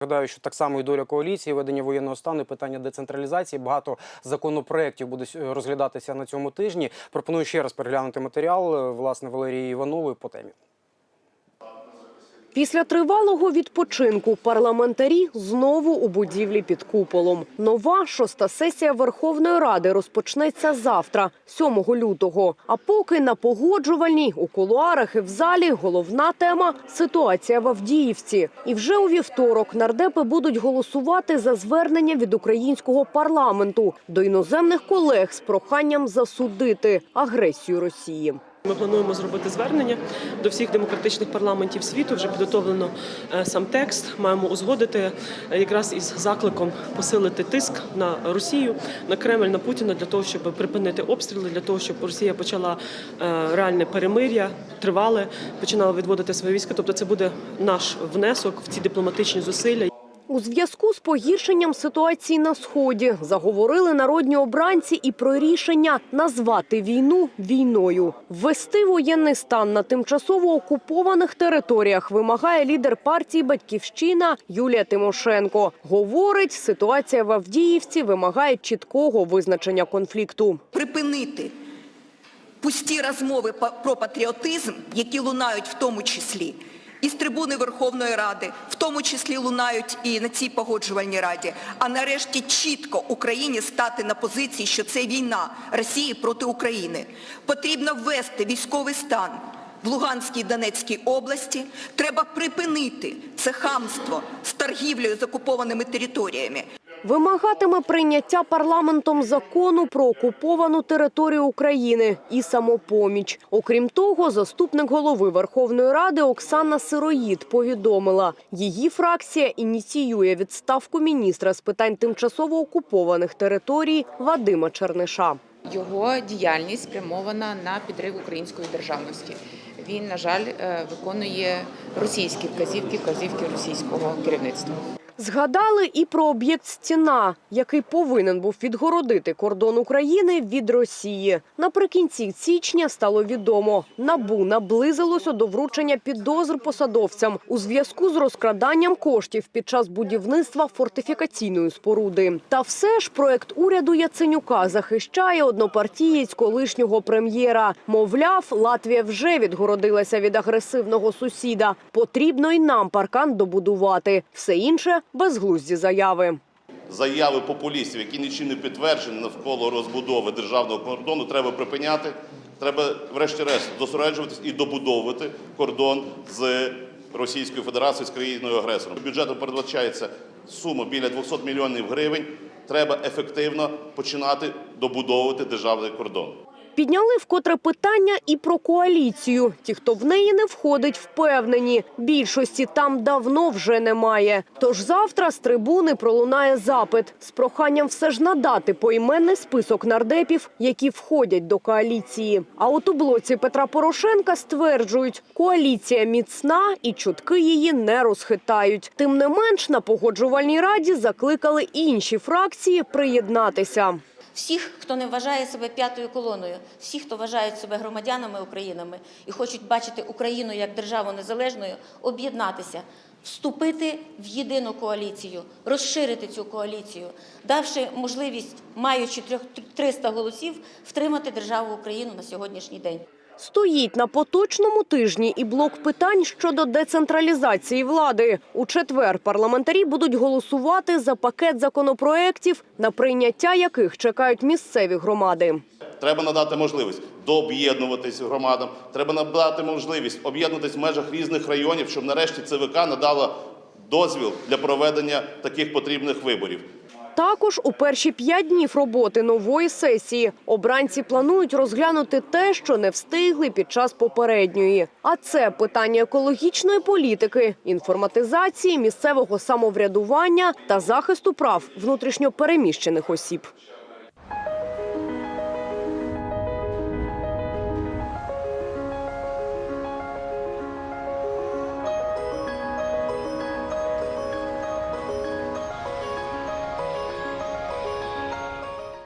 Гадаю, що так само і доля коаліції, ведення воєнного стану, питання децентралізації. Багато законопроєктів буде розглядатися на цьому тижні. Пропоную ще раз переглянути матеріал е, власне Валерії Іванової по темі. Після тривалого відпочинку парламентарі знову у будівлі під куполом. Нова шоста сесія Верховної Ради розпочнеться завтра, 7 лютого. А поки на погоджувальній у кулуарах і в залі головна тема ситуація в Авдіївці. І вже у вівторок нардепи будуть голосувати за звернення від українського парламенту до іноземних колег з проханням засудити агресію Росії. Ми плануємо зробити звернення до всіх демократичних парламентів світу. Вже підготовлено е, сам текст. Маємо узгодити е, якраз із закликом посилити тиск на Росію, на Кремль, на Путіна для того, щоб припинити обстріли, для того, щоб Росія почала е, реальне перемир'я, тривале, починала відводити свої війська. Тобто, це буде наш внесок в ці дипломатичні зусилля. У зв'язку з погіршенням ситуації на сході заговорили народні обранці і про рішення назвати війну війною. Ввести воєнний стан на тимчасово окупованих територіях вимагає лідер партії Батьківщина Юлія Тимошенко. Говорить, ситуація в Авдіївці вимагає чіткого визначення конфлікту. припинити пусті розмови про патріотизм, які лунають в тому числі і з трибуни Верховної Ради, в тому числі лунають і на цій погоджувальній раді. А нарешті чітко Україні стати на позиції, що це війна Росії проти України. Потрібно ввести військовий стан. В Луганській і Донецькій області треба припинити це хамство з торгівлею з окупованими територіями. Вимагатиме прийняття парламентом закону про окуповану територію України і самопоміч. Окрім того, заступник голови Верховної Ради Оксана Сироїд повідомила, її фракція ініціює відставку міністра з питань тимчасово окупованих територій Вадима Черниша. Його діяльність спрямована на підрив української державності. Він, на жаль, е, виконує російські вказівки, вказівки російського керівництва. Згадали і про об'єкт стіна, який повинен був відгородити кордон України від Росії. Наприкінці січня стало відомо, набу наблизилося до вручення підозр посадовцям у зв'язку з розкраданням коштів під час будівництва фортифікаційної споруди. Та все ж проект уряду Яценюка захищає однопартієць колишнього прем'єра. Мовляв, Латвія вже відгородилася від агресивного сусіда. Потрібно й нам паркан добудувати. Все інше безглузді заяви. заяви популістів, які нічим не підтверджені навколо розбудови державного кордону, треба припиняти. Треба, врешті-решт, зосереджуватись і добудовувати кордон з Російською Федерацією з країною агресором. Бюджетом передбачається сума біля 200 мільйонів гривень. Треба ефективно починати добудовувати державний кордон. Підняли вкотре питання і про коаліцію. Ті, хто в неї не входить, впевнені. Більшості там давно вже немає. Тож завтра з трибуни пролунає запит з проханням все ж надати поіменний список нардепів, які входять до коаліції. А от у блоці Петра Порошенка стверджують, коаліція міцна і чутки її не розхитають. Тим не менш, на погоджувальній раді закликали інші фракції приєднатися. Всіх, хто не вважає себе п'ятою колоною, всіх, хто вважають себе громадянами Українами і хочуть бачити Україну як державу незалежною, об'єднатися, вступити в єдину коаліцію, розширити цю коаліцію, давши можливість, маючи трьох- 300 голосів, втримати державу Україну на сьогоднішній день. Стоїть на поточному тижні і блок питань щодо децентралізації влади. У четвер парламентарі будуть голосувати за пакет законопроєктів, на прийняття яких чекають місцеві громади. Треба надати можливість дооб'єднуватись громадам. Треба надати можливість об'єднуватись в межах різних районів, щоб нарешті ЦВК надала дозвіл для проведення таких потрібних виборів. Також у перші п'ять днів роботи нової сесії обранці планують розглянути те, що не встигли під час попередньої. А це питання екологічної політики, інформатизації, місцевого самоврядування та захисту прав внутрішньопереміщених осіб.